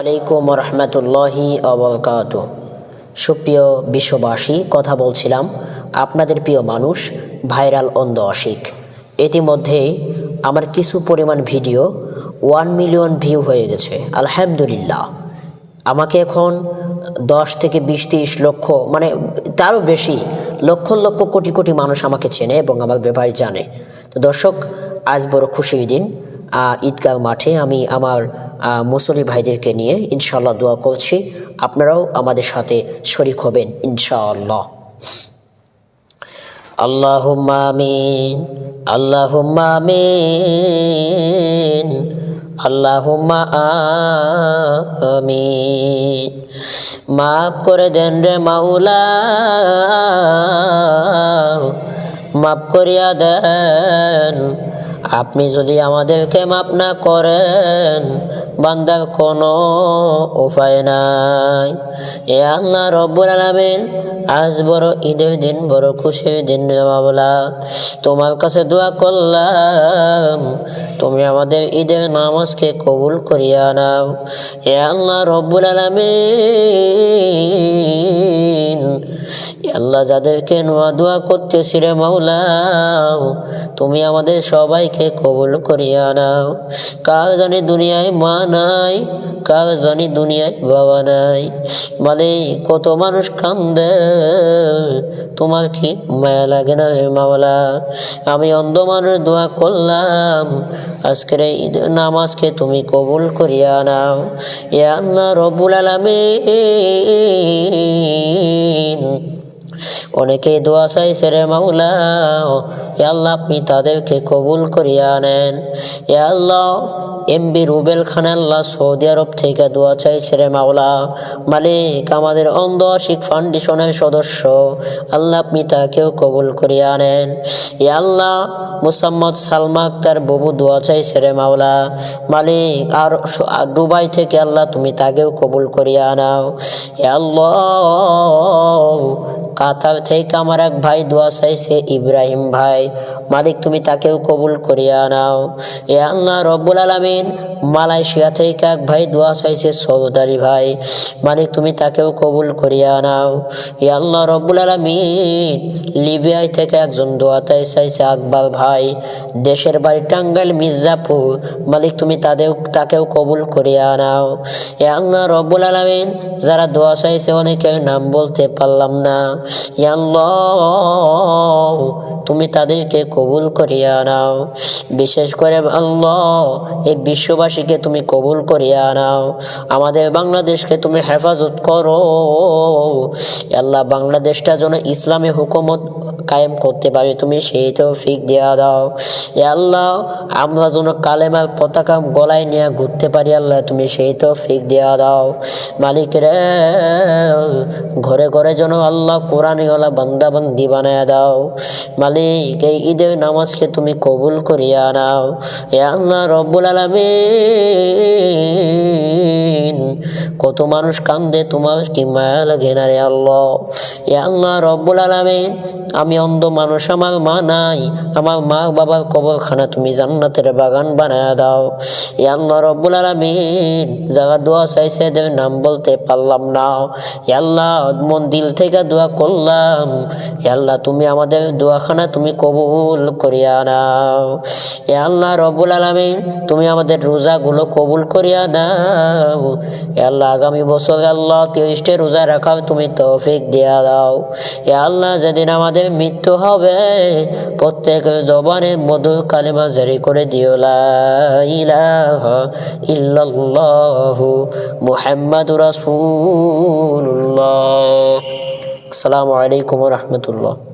আলাইকুম রহমতুল্লাহি অবরকাত। সুপ্রিয় বিশ্ববাসী, কথা বলছিলাম আপনাদের প্রিয় মানুষ, ভাইরাল অন্ধ অসিক ইতিমধ্যে আমার কিছু পরিমাণ ভিডিও ওয়ান মিলিয়ন ভিউ হয়ে গেছে, আলহামদুলিল্লাহ। আমাকে এখন দশ থেকে বিশ তিরিশ লক্ষ মানে তারও বেশি, লক্ষ লক্ষ কোটি কোটি মানুষ আমাকে চেনে এবং আমার ব্যাপারে জানে। তো দর্শক, আজ বড় খুশির দিন। ঈদগাহ মাঠে আমি আমার মুসলি ভাইদেরকে নিয়ে ইনশাল্লাহ দোয়া করছি। আপনারাও আমাদের সাথে শরিক হবেন ইনশাআল্লাহ। আল্লাহুম্মা আমিন আল্লাহুম্মা আমিন আল্লাহুম্মা আমিন। মাফ করে দেন রে মাওলা, মাফ করিয়া দেন। আপনি যদি আমাদেরকে মাপ না করেন, বান্দার কোনো উপায় নাই। এ আল্লাহ রব্বুল আলামিন আজ বড় ঈদের দিন, বড় খুশির দিন মাওলা। তোমার কাছে দোয়া করলাম, তুমি আমাদের ঈদের নামাজকে কবুল করিয়া নাও। এ আল্লাহ রব্বুল আলামিন আল্লাহ যাদেরকে নোয়া দোয়া করতেছি রে মাওলা, তুমি আমাদের সবাইকে কবুল করিয়া নাও। কার জানি দুনিয়ায় মা নাই, কার জানি দুনিয়ায় বাবা নাই। মানে কত মানুষ কান্দে, তোমার কি মায়া লাগে না রে মাওলা? আমি অন্ধ মানুষ দোয়া করলাম, আজকের এই নামাজকে তুমি কবুল করিয়া নাও। এ আল্লাহ রব্বুল আলামিন অনেকে দোয়া চাইছে রে মাওলা আল্লাহ, আপনি তাদেরকে কবুল করিয়া নেন। এ আল্লাহ এমবি রুবেল খান, আল্লাহ, সৌদি আরব থেকে দোয়া চাইছে রে মাওলা। মালিক, আমাদের অন্ধ আশিক ফাউন্ডেশনের সদস্য, আল্লাহ, আপনি তাকেও কবুল করিয়া নেন। এ আল্লাহ, মুসাম্মদ সালমা আক্তার ববু, দোয়া চাইছে রে মাওলা। মালিক, আর দুবাই থেকে আল্লাহ, তুমি তাকেও কবুল করিয়া নাও। এ আল্লাহ কাতার থেকে আমার এক ভাই দোয়া চাইছে, ইব্রাহিম ভাই, মালিক, তুমি তাকেও কবুল করিয়া নাও। এ আল্লাহ রব্বুল আলামিন মালয়েশিয়া থেকে এক ভাই দোয়া চাইছে সৌদারি ভাই, মালিক, তুমি তাকেও কবুল করিয়া নাও। এ আল্লাহ রব্বুল আলামিন লিবিয়ায় থেকে একজন দোয়া তাই চাইছে আকবর ভাই, দেশের বাড়ি টাঙ্গাইল, মির্জাপুর, মালিক, তুমি তাদের তাকেও কবুল করিয়া নাও। এ আল্লাহ রব্বুল আলামিন, যারা দোয়া চাইছে, অনেকের নাম বলতে পারলাম না। এ আল্লাহ তুমি তাদেরকে কবুল করিয়া নাও। বিশেষ করে আল্লাহ, এই বিশ্ববাসীকে তুমি কবুল করিয়া নাও। আমাদের বাংলাদেশকে তুমি হেফাজত করো। আল্লাহ, বাংলাদেশটা যেন ইসলামী হুকুমত কায়েম করতে পারে, তুমি সেই তৌফিক দেয়া দাও। আল্লাহ, আমরা যেন কালেমার পতাকা গলায় নিয়ে ঘুরতে পারি, আল্লাহ, তুমি সেই তৌফিক দেয়া দাও। মালিক ঘরে ঘরে যেন আল্লাহ কোরআনওয়ালা বান্দা বান্দি বানায় দাও। মালিক, এই ঈদের নামাজকে তুমি কবুল করিয়া নাও। এ আল্লাহ রব্বুল আলামিন, কত মানুষ কান্দে তোমার কি মায়া লাগে না রে আল্লাহ। এ আল্লাহ রব্বুল আলামিন আমি অন্ধ মানুষ, আমার মা নাই। আমার মা বাবার কবরখানা তুমি জান্নাতের বাগান বানায় দাও। আল্লাহ রব্বুল আলামিন, যারা দোয়া চাইছে এদের নাম বলতে পারলাম না। আল্লাহ, মন দিল থেকে দোয়া করলাম। আল্লাহ, তুমি আমাদের দোয়াখানা তুমি কবুল করিয়া নাও। আল্লাহ রব্বুল আলামিন, তুমি আমাদের রোজাগুলো কবুল করিয়া নাও। আল্লাহ, আগামী বছর আল্লাহ তিরিশটা রোজা রাখাও তুমি তৌফিক দিয়া দাও। আল্লাহ, যেদিন আমাদের মৃত্যু হবে। প্রত্যেক জবানে মধুর কালিমা জারি করে দিও। মুহাম্মাদুর রাসূলুল্লাহ। আসসালামু আলাইকুম রাহমাতুল্লাহ।